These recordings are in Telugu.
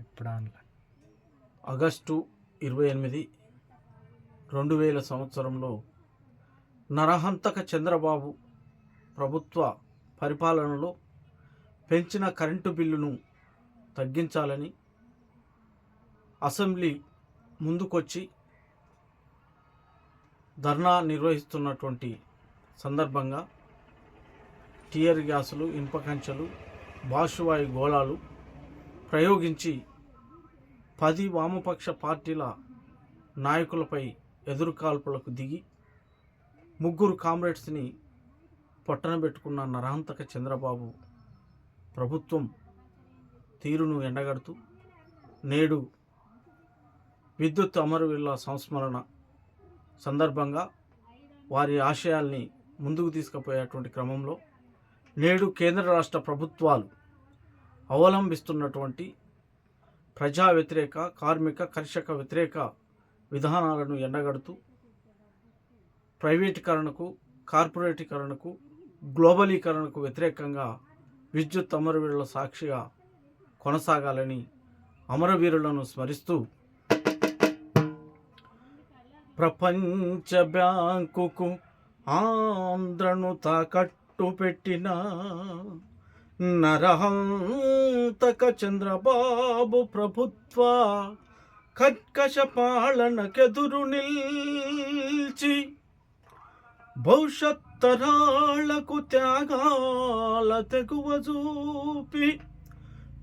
ఇప్పుడు ఆన్లైన్. ఆగస్టు ఇరవై ఎనిమిది రెండు వేల సంవత్సరంలో నరహంతక చంద్రబాబు ప్రభుత్వ పరిపాలనలో పెంచిన కరెంటు బిల్లును తగ్గించాలని అసెంబ్లీ ముందుకొచ్చి ధర్నా నిర్వహిస్తున్నటువంటి సందర్భంగా టియర్ గ్యాసులు ఇనుప కంచెలు బాషువాయు గోళాలు ప్రయోగించి పది వామపక్ష పార్టీల నాయకులపై ఎదురుకాల్పులకు దిగి ముగ్గురు కామ్రేడ్స్ని పొట్టనబెట్టుకున్న నరహంతక చంద్రబాబు ప్రభుత్వం తీరును ఎండగడుతూ నేడు విద్యుత్ అమరవీళ్ళ సంస్మరణ సందర్భంగా వారి ఆశయాల్ని ముందుకు తీసుకుపోయేటువంటి క్రమంలో నేడు కేంద్ర రాష్ట్ర ప్రభుత్వాలు అవలంబిస్తున్నటువంటి ప్రజా వ్యతిరేక కార్మిక కర్షక వ్యతిరేక విధానాలను ఎండగడుతూ ప్రైవేటీకరణకు కార్పొరేటీకరణకు గ్లోబలీకరణకు వ్యతిరేకంగా విద్యుత్ అమరవీరుల సాక్షిగా కొనసాగాలని అమరవీరులను స్మరిస్తూ ప్రపంచ బ్యాంకుకు ఆంధ్రను తాకట్టు పెట్టిన నరహంతక చంద్రబాబు ప్రభుత్వ కర్కశ పాలనకెదురు నిల్చి భవిష్యత్ తరాలకు త్యాగాల తెగువ చూపి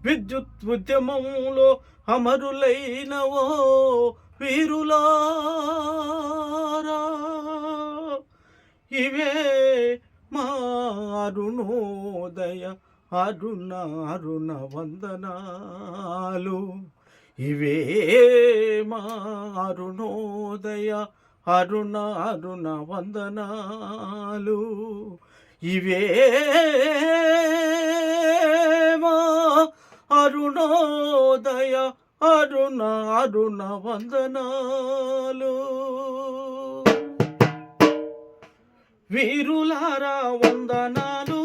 విద్యుత్ ఉద్యమంలో అమరులైనవో వీరులారా. ఇవే మారుణోదయ అరుణ అరుణ వందనాలు. ఇవే మారుణోదయ అరుణ అరుణ వందనాలు. ఇవే మా అరుణోదయ అరుణ అరుణ వందనాలు. వీరులారా వందనాలు.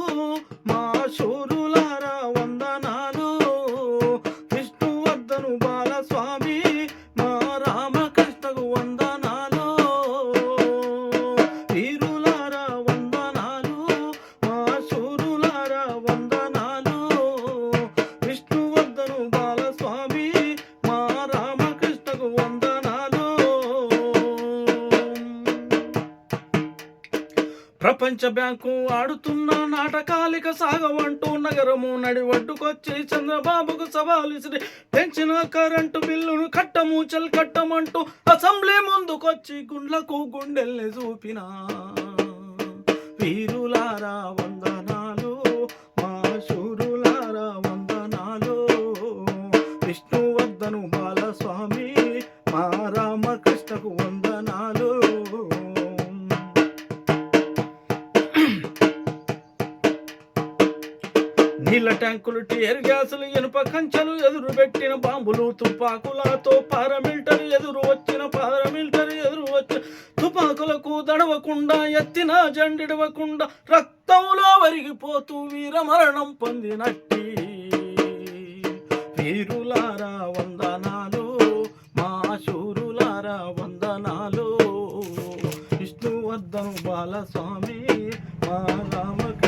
ప్రపంచ బ్యాంకు ఆడుతున్న నాటకాలిక సాగవంటూ నగరము నడివడ్డుకొచ్చి చంద్రబాబుకు సవాలిసిరి పెంచిన కరెంటు బిల్లును కట్టము చల్ కట్టమంటూ అసెంబ్లీ ముందుకొచ్చి గుండ్లకు గుండెల్ని చూపిన. వీరులారా వందనాలు మా శూరులారా వందనాలు. విష్ణువర్ధను నీళ్ళ ట్యాంకులు టీయర్ గ్యాసులు ఇనుప కంచెలు ఎదురు పెట్టిన బాంబులు తుపాకులతో పారామిలిటరీ ఎదురు వచ్చిన పారామిలిటరీ ఎదురు వచ్చిన తుపాకులకు దడవకుండా ఎత్తిన జండిడవకుండా రక్తంలో వరిగిపోతూ వీర మరణం పొందినట్టి. వీరులారా వందనాలు. మా శూరులారా వందనాలు. విష్ణువర్ధను బాలస్వామి మా రామకృష్ణకు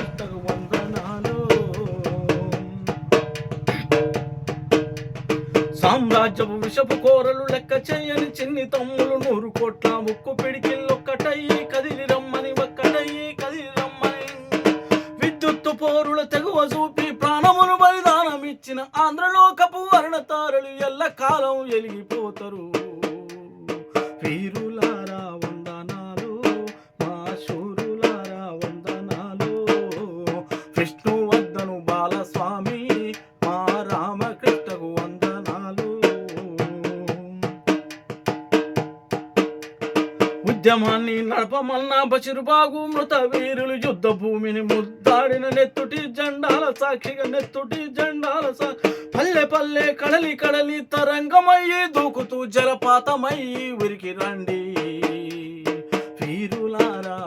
సామ్రాజ్యపు విషపు కోరలు లెక్క చేయని చిన్ని తమ్ములు నూరు కోట్ల ముక్కు పిడికిల్లొక్కటయ్యి కదిలి రమ్మని ఒక్కటయ్యి కదిలి రమ్మని. విద్యుత్తు పోరుల తెగువ చూపి ప్రాణమును బలిదానమిచ్చిన ఆంధ్రలోకపు వర్ణతారలు ఎల్ల కాలం ఎలిగిపోతారు. ఉద్యమాన్ని నడపమన్నా బషిరుబాగు మృత వీరులు యుద్ధ భూమిని ముద్దాడిన నెత్తుటి జెండాల సాక్షిగా నెత్తుటి జెండాల సా పల్లె పల్లె కడలి కడలి తరంగమయ్యి దూకుతూ జలపాతమయ్యి ఉరికి రండి. వీరులారా